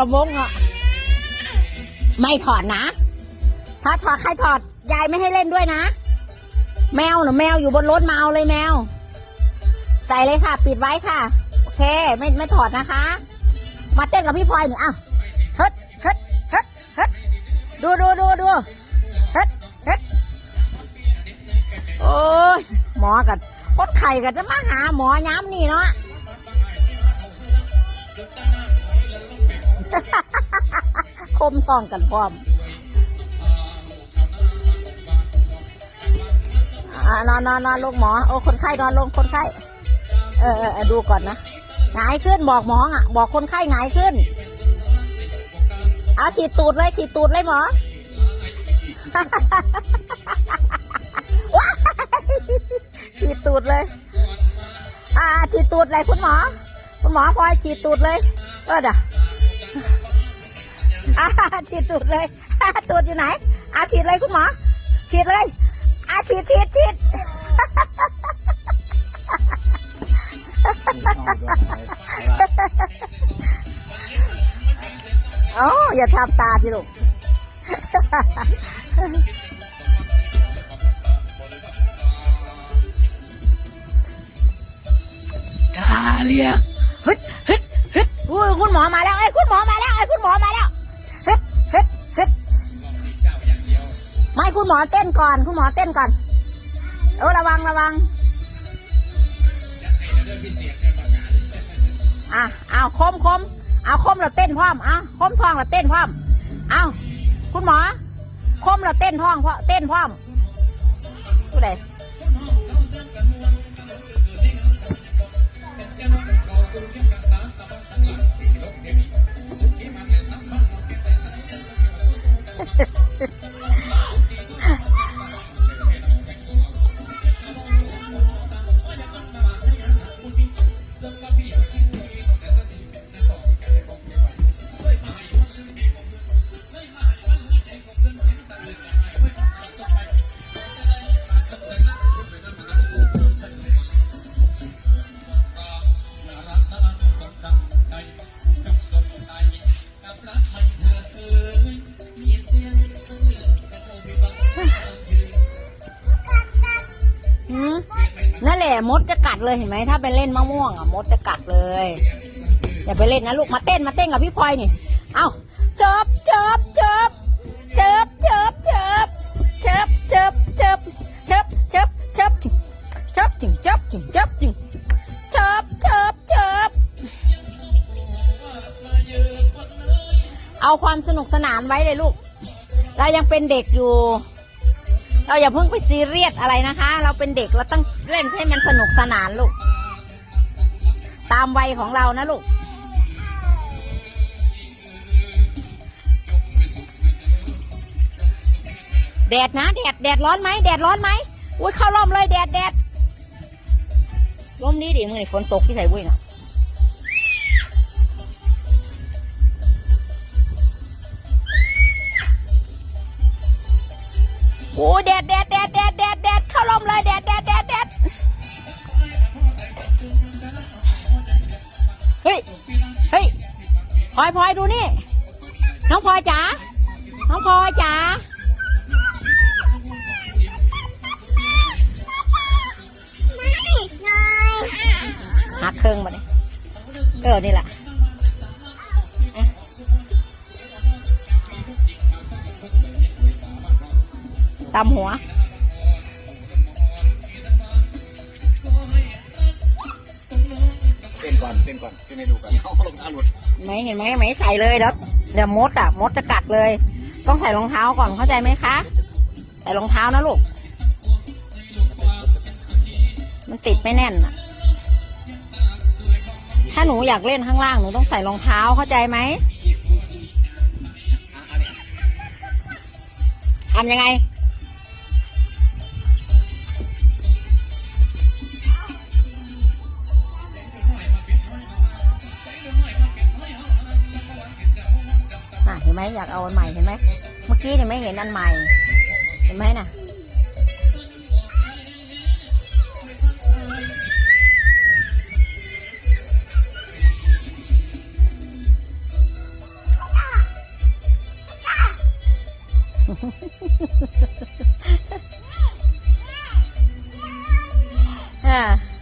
ละมงอะไม่ถอดนะ ถ้าถอดใครถอดยายไม่ให้เล่นด้วยนะ แมวหรือแมวอยู่บนรถมาเอาเลยแมว ใส่เลยค่ะ ปิดไว้ค่ะ โอเค ไม่ไม่ถอดนะคะ มาเต้นกับพี่พลอยนี่อ้าวเฮ็ดเฮ็ดเฮ็ดเฮ็ดดูดูดูดูเฮ็ดเฮ็ดโอ้ยหมอกับคนไข่ก็จะมาหาหมอย้ำนี่เนาะ คมซองกันพร้อมนอนนอนนอนลงหมอ โอ้คนไข้นอนลงคนไข้ เออเออดูก่อนนะหงายขึ้นบอกหมออะ บอกคนไข้หงายขึ้น เอาฉีดตูดเลยฉีดตูดเลยหมอว้ายฉีดตูดเลย อ่าฉีดตูดเลยคุณหมอ คุณหมอพลอยฉีดตูดเลย เออเด้อ อ่าฉีดตูดเลยตูดอยู่ไหนอาฉีดเลยคุณหมอ ฉีดเลยอาฉีดฉีดฉีดโอ้อย่าทำตาสิลูกกาเลียฮึดฮึดฮึดอุ้ยคุณหมอมาแล้วไอ้ยคุณหมอมาแล้วไอ้ยคุณหมอมาแล้ว ไม่คุณหมอเต้นก่อนคุณหมอเต้นก่อนเออระวังระวังอะเอาคมคมเอาคมเราเต้นพร้อมเอาคมทองเราเต้นพร้อมเอาคุณหมอ คมเราเต้นท้องเพราะเต้นพร้อมผู้ใด หืมนั่นแหละมดจะกัดเลยเห็นไหมถ้าไปเล่นมะม่วงอะมดจะกัดเลยอย่าไปเล่นนะลูกมาเต้นมาเต้นกับพี่พลอยนี่ เอาเจิบเจิบเจิบเจิบเจิบเจิบเจิบเจิบเจิบเจิบเจิบเจิบเจิบจิงเจิบจิงเจิบจิงเจิบเจิบเจิบเอาความสนุกสนานไว้เลยลูก เรายังเป็นเด็กอยู่ เราอย่าเพิ่งไปซีเรียสอะไรนะคะ เราเป็นเด็กเราต้องเล่นให้มันสนุกสนานลูก ตามวัยของเรานะลูก แดดนะแดดแดดร้อนไหมแดดร้อนไหมอุ้ยเข้าร่มเลยแดดแดดร่มนี้ดิมือนี่ฝนตกที่ใส่บุ้ยน่ะ โอ้แดดแดดแดดแดดแดดแดดเข้าร่มเลยแดดแดดแดดแดดเฮ้ย เฮ้ยพลอยพลอยดูนี่ น้องพลอยจ๋า น้องพลอยจ๋าหักเครื่องมาเนี่ยเออ นี่แหละ ตำหัว เต้นก่อนเต้นก่อนเต้นให้ดูก่อนเอาลงท้าหลุดไม่เห็นไหมไม่ใส่เลยแล้วเดี๋ยวมดอะมดจะกัดเลย ต้องใส่รองเท้าก่อนเข้าใจไหมคะ ใส่รองเท้านะลูก มันติดไม่แน่นอะ ถ้าหนูอยากเล่นข้างล่างหนูต้องใส่รองเท้าเข้าใจไหมทำยังไง ไหมอยากเอาอันใหม่เห็นไหมเมื่อกี้เนี่ยไม่เห็นอันใหม่ เห็นไหมนะ่ะ啊。